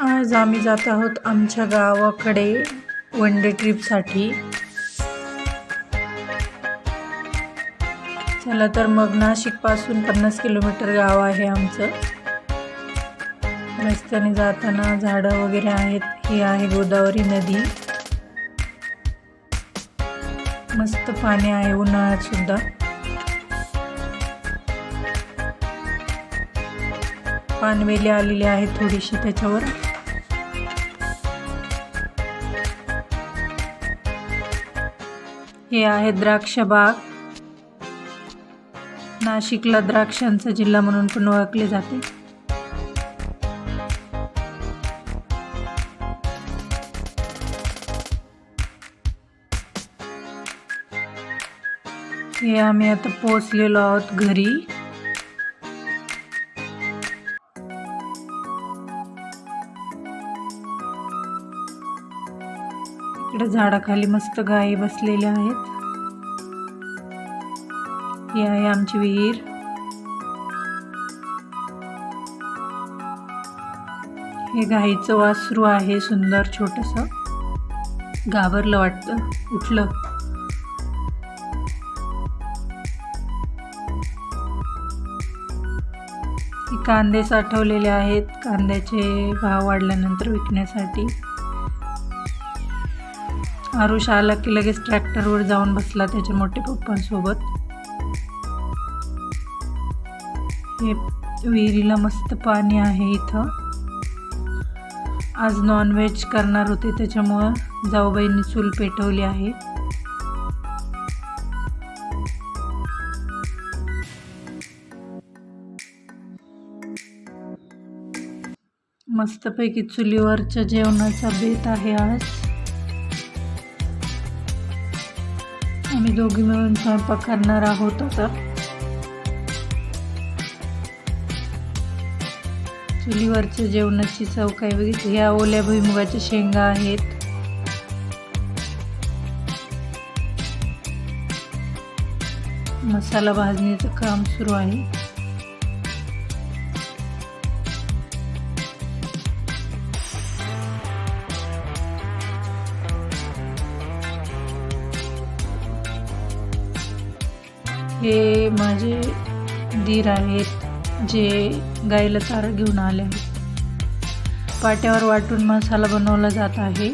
आज आम्ही जात आहोत आमच्या गावाकडे वन डे ट्रीपसाठी चला तर मग नाशिकपासून पन्नास किलोमीटर गाव आहे आमचं. रस्त्याने जाताना झाडं वगैरे आहेत. ही आहे गोदावरी नदी. मस्त पाणी आहे उन्हाळ्यात सुद्धा. पानवेली आलेली आहे थोडीशी त्याच्यावर. हे आहे द्राक्ष बाग. नाशिकला द्राक्षांचा जिल्हा म्हणून पण ओळखले जाते. हे आम्ही आता पोचलेलो आहोत घरी. इकडे झाडाखाली मस्त गायी बसलेल्या आहेत. ही आहे आमची विहीर. हे गाईचं वासरू आहे सुंदर छोटस. घाबरलं वाटतं उठलं. हे कांदे साठवलेले आहेत. कांद्याचे भाव वाढल्यानंतर विकण्यासाठी. आरुष आला की लगेच ट्रॅक्टरवर जाऊन बसला त्याच्या मोठे पप्पांसोबत. हे विहिरीला मस्त पाणी आहे इथं. आज नॉनव्हेज करणार होते त्याच्यामुळं जाऊबाईंनी चूल पेटवली आहे. मस्तपैकी चुलीवरच्या जेवणाचा बेत आहे आज. आम्ही दोघी मिळून स्वयंपाक करणार आहोत आता. चुलीवरच्या जेवणाची चव काय बघितली? ह्या ओल्या भुईमुगाच्या शेंगा आहेत. मसाला भाजणीचं काम सुरू आहे. हे माझे दीर आहेत जे गाईला चारा घेऊन आले आहेत. पाट्यावर वाटून मसाला बनवला जात आहे.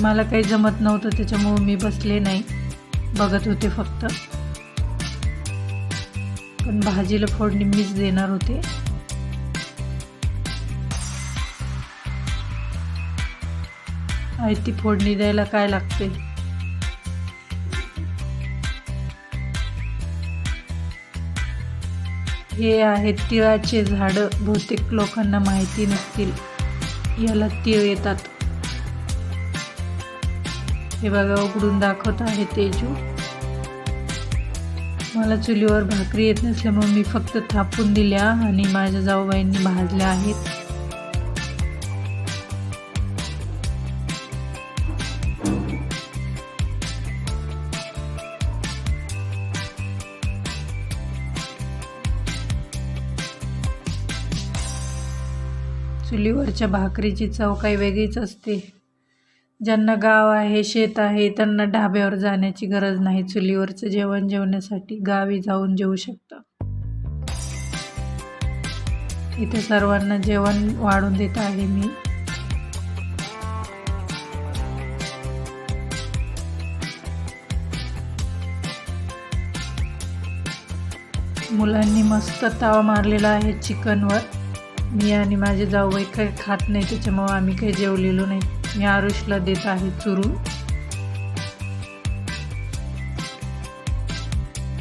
मला काही जमत नव्हतं त्याच्यामुळं मी बसले नाही. बघत होते फक्त. पण भाजीला फोडणी मीच देणार होते. आहे ती फोडणी द्यायला काय लागते? हे आहेत तिळाचे झाडं. बहुतेक लोकांना माहिती नसतील. याला तिळ येतात. हे बघा उघडून दाखवत आहे तेजू. मला चुलीवर भाकरी येत नसल्यामुळे मी फक्त थापून दिल्या आणि माझ्या जाऊबाईंनी भाजल्या आहेत. चुलीवरच्या भाकरीची चव काही वेगळीच असते. ज्यांना गाव आहे शेत आहे त्यांना ढाब्यावर जाण्याची गरज नाही. चुलीवरचं जेवण जेवण्यासाठी गावी जाऊन जेवू शकता. इथे सर्वांना जेवण वाढून देत आहे मी. मुलांनी मस्त तावा मारलेला आहे चिकनवर. मी आणि माझे जाऊबाई काही खात नाही त्याच्यामुळं आम्ही काही जेवलेलो नाही. मी आरुषला देत आहे चुरून.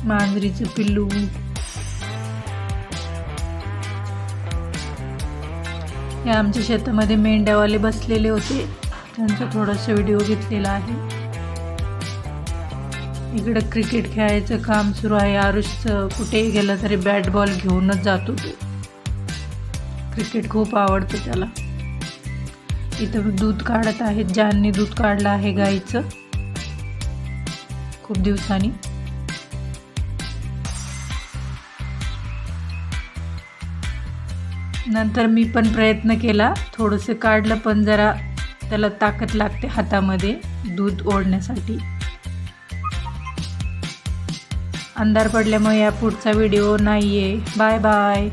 मांजरीचं पिल्लू. हे आमच्या शेतामध्ये मेंढ्यावाले बसलेले होते. त्यांचा थोडासा व्हिडिओ घेतलेला आहे. इकडं क्रिकेट खेळायचं काम सुरू आहे. आरुषचं कुठेही गेलं तरी बॅट बॉल घेऊनच जातो तो क्रिकेट खूप आवडतं त्याला. इथं दूध काढत आहेत ज्यांनी दूध काढलं आहे गाईचं. खूप दिवसांनी. नंतर मी पण प्रयत्न केला थोडंसं काढलं पण जरा त्याला ताकद लागते हातामध्ये दूध ओढण्यासाठी. अंधार पडल्यामुळे या पुढचा व्हिडिओ नाही आहे बाय बाय.